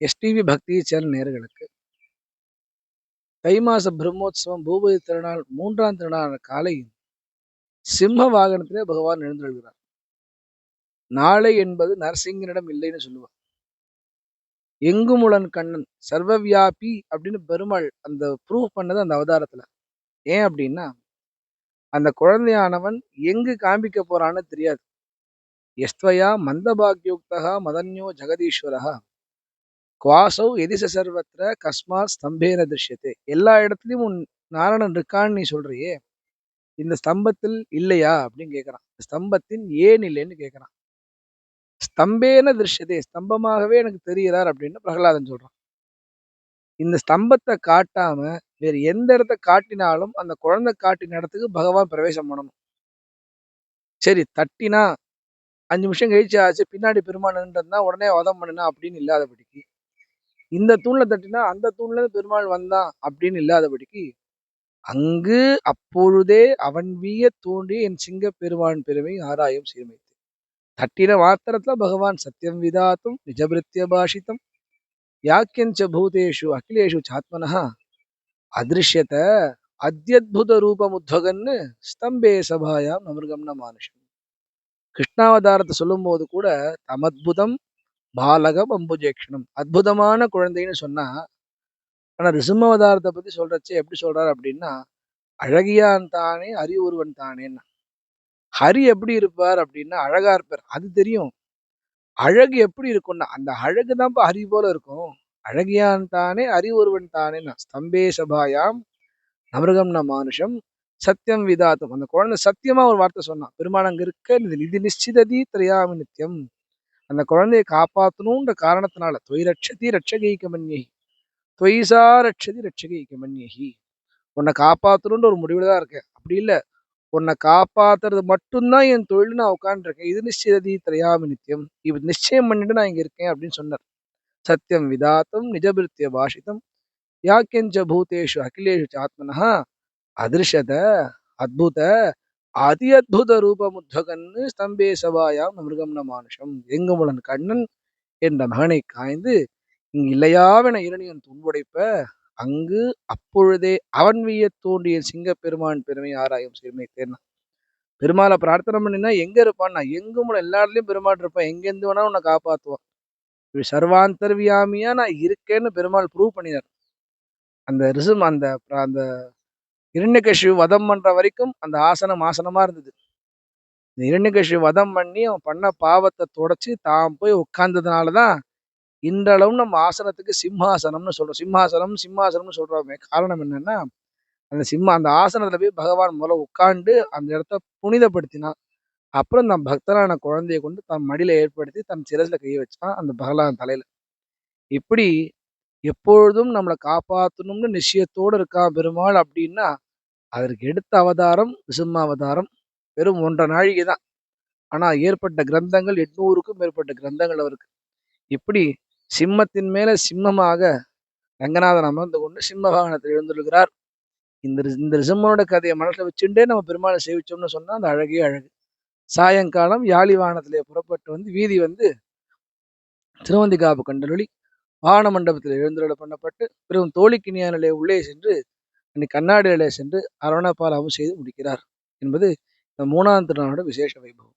STV பக்தி channel நேர்களுக்கு. தை மாச பிரம்மோத்சவம் பூபதி திருநாள் மூன்றாம் திருநாள் காலை சிம்ம வாகனத்திலே பகவான் எழுந்தெழுகிறார் நாளை என்பது நரசிங்கனிடம் இல்லைன்னு சொல்லுவார். எங்குமுளன் கண்ணன் சர்வவியாபி அப்படின்னு பெருமாள் அந்த ப்ரூவ் பண்ணது அந்த அவதாரத்துல. ஏன் அப்படின்னா அந்த குழந்தையானவன் எங்கு காண்பிக்க போறான்னு தெரியாது. எஸ்வயா மந்தபாக்யுக்தகா மதன்யோ ஜெகதீஸ்வரகா குவாசௌ எதிச சர்வத்திர கஸ்மா ஸ்தம்பேன திருஷ்யத்தை எல்லா இடத்துலையும் உன் நாராயணன் இருக்கான்னு நீ சொல்றியே இந்த ஸ்தம்பத்தில் இல்லையா அப்படின்னு கேட்குறான் ஸ்தம்பத்தின் ஏன் இல்லைன்னு கேட்குறான் ஸ்தம்பேன திருஷ்யதே ஸ்தம்பமாகவே எனக்கு தெரிகிறார் அப்படின்னு பிரகலாதன் சொல்றான். இந்த ஸ்தம்பத்தை காட்டாம வேறு எந்த இடத்த காட்டினாலும் அந்த குழந்தை காட்டின இடத்துக்கு பகவான் பிரவேசம் பண்ணணும். சரி தட்டினா அஞ்சு நிமிஷம் கழிச்சு ஆச்சு பின்னாடி பெருமானன்றதுனா உடனே வதம் பண்ணுனா அப்படின்னு இல்லாதபடிக்கு இந்த தூண்ல தட்டினா அந்த தூண்ல பெருமாள் வந்தான் அப்படின்னு இல்லாதபடிக்கு அங்கு அப்பொழுதே அவன் வீய தோன்றி என் சிங்க பெருமான் பெருமை ஆராயம் சீர்மைத்து. தட்டின மாத்திரத்துல பகவான் சத்தியம் விதாத்தும் நிஜபிருத்திய பாஷித்தம் யாக்கியஞ்ச பூதேஷு அகிலேஷு சாத்மனஹா அதிருஷ்யத அத்தியுத ரூபமுத்வகன்னு ஸ்தம்பே சபாயாம் நமிருகம்ன மானுஷம். கிருஷ்ணாவதாரத்தை சொல்லும்போது கூட தமத்புதம் பாலக அம்புஜேக்ஷணம். அற்புதமான குழந்தைன்னு சொன்னா ஆனா ரிசிம்மவதாரத்தை பத்தி சொல்றச்சு எப்படி சொல்றாரு அப்படின்னா அழகியான் தானே ஹரி ஒருவன் தானேன்னா. ஹரி எப்படி இருப்பார் அப்படின்னா அழகா இருப்பார். அது தெரியும். அழகு எப்படி இருக்கும்னா அந்த அழகு தான்ப்பா ஹரி போல இருக்கும். அழகியான் தானே ஹரி ஒருவன் தானேன்னா. ஸ்தம்பே சபாயாம் நமிருகம் ந மானுஷம் சத்தியம் விதாத்தம். அந்த குழந்தை சத்தியமா ஒரு வார்த்தை சொன்னான். பெருமாள் அங்க இருக்க இது இது நிச்சிததி திரையாமி நித்தியம் அந்த குழந்தையை காப்பாற்றணுன்ற காரணத்தினால தொய் ரட்சதி ரட்சகைக்க மன்யகி தொய்சா ரட்சதி ரட்சகைக்க மன்யகி உன்னை காப்பாற்றணுன்ற ஒரு முடிவுல தான் இருக்கேன். அப்படி இல்லை. உன்னை காப்பாத்துறது மட்டும்தான் என் தொழில் நான் உட்காந்துருக்கேன் இது நிச்சயதி திரையாமி நித்தியம் இது நிச்சயம் பண்ணிட்டு நான் இங்க இருக்கேன். அப்படின்னு சொன்னார். சத்தியம் விதாத்தம் நிஜபிருத்திய பாஷிதம் யாக்கெஞ்ச பூதேஷு அகிலேஷு சாத்மனஹா அதிர்ஷத அத்புத அதி அத்புத ரூபமுத்தகன்னு ஸ்தம்பே சபாயாம் மிருகம்ன மானுஷம். எங்குமுடன் கண்ணன் என்ற மகனை காய்ந்து இங்கு இல்லையாவென இரணியன் துன்புடைப்ப அங்கு அப்பொழுதே அவன் வீய தோன்றிய சிங்கப்பெருமான் பெருமை ஆராயும் சிறுமை தேர்னா பெருமாளை பிரார்த்தனை பண்ணினா எங்க இருப்பான்? நான் எங்கும் எல்லா இடத்துலயும் பெருமாள் இருப்பேன். எங்கேருந்து வேணா உன்னை காப்பாற்றுவான் இப்படி சர்வாந்தர்வியாமியா நான் இருக்கேன்னு பெருமாள் ப்ரூவ் பண்ணினார். அந்த ரிசும் அந்த அந்த இரண்யகஷி வதம் பண்ற வரைக்கும் அந்த ஆசனம் ஆசனமா இருந்தது. இந்த இரண்யகஷி வதம் பண்ணி அவன் பண்ண பாவத்தை தொடச்சி தான் போய் உட்கார்ந்ததுனாலதான் இன்றளவும் நம்ம ஆசனத்துக்கு சிம்ஹாசனம்னு சொல்றோம். சிம்ஹாசனம் சிம்ஹாசனம்னு சொல்கிறோமே காரணம் என்னன்னா அந்த சிம்ம அந்த ஆசனத்துல போய் பகவான் முதல்ல உட்காந்து அந்த இடத்த புனிதப்படுத்தினான். அப்புறம் தன் பக்தரான குழந்தையை கொண்டு தன் மடியில ஏற்படுத்தி தன் சிரசில் கையை வச்சான் அந்த பகவான் தலையில. இப்படி எப்பொழுதும் நம்மளை காப்பாற்றணும்னு நிச்சயத்தோடு இருக்கான் பெருமாள் அப்படின்னா அதற்கு எடுத்த அவதாரம் நிசிம்ம அவதாரம் வெறும் ஒன்றரை நாழிகை தான். ஆனா ஏற்பட்ட கிரந்தங்கள் எட்நூறுக்கும் மேற்பட்ட கிரந்தங்கள் அவருக்கு. இப்படி சிம்மத்தின் மேல சிம்மமாக ரங்கநாதன் அமர்ந்து கொண்டு சிம்ம வாகனத்தில் எழுந்துள்ளார் இந்த இந்த ரிசம்மனோட கதையை மனசில் வச்சுட்டே நம்ம பெருமாளை சேவிச்சோம்னு சொன்னா அந்த அழகே அழகு. சாயங்காலம் யாழி வாகனத்திலே புறப்பட்டு வந்து வீதி வந்து திருவந்திகாப்பு கண்டலொளி வாகன மண்டபத்தில் எழுந்துள்ள பண்ணப்பட்டு பிறகு தோழிக்கிணியானிலே உள்ளே சென்று அன்னைக்கு கண்ணாடி நிலைய சென்று அரவணப்பாலாவும் செய்து முடிக்கிறார் என்பது இந்த மூணாம் திருநாளோட விசேஷ வைபவம்.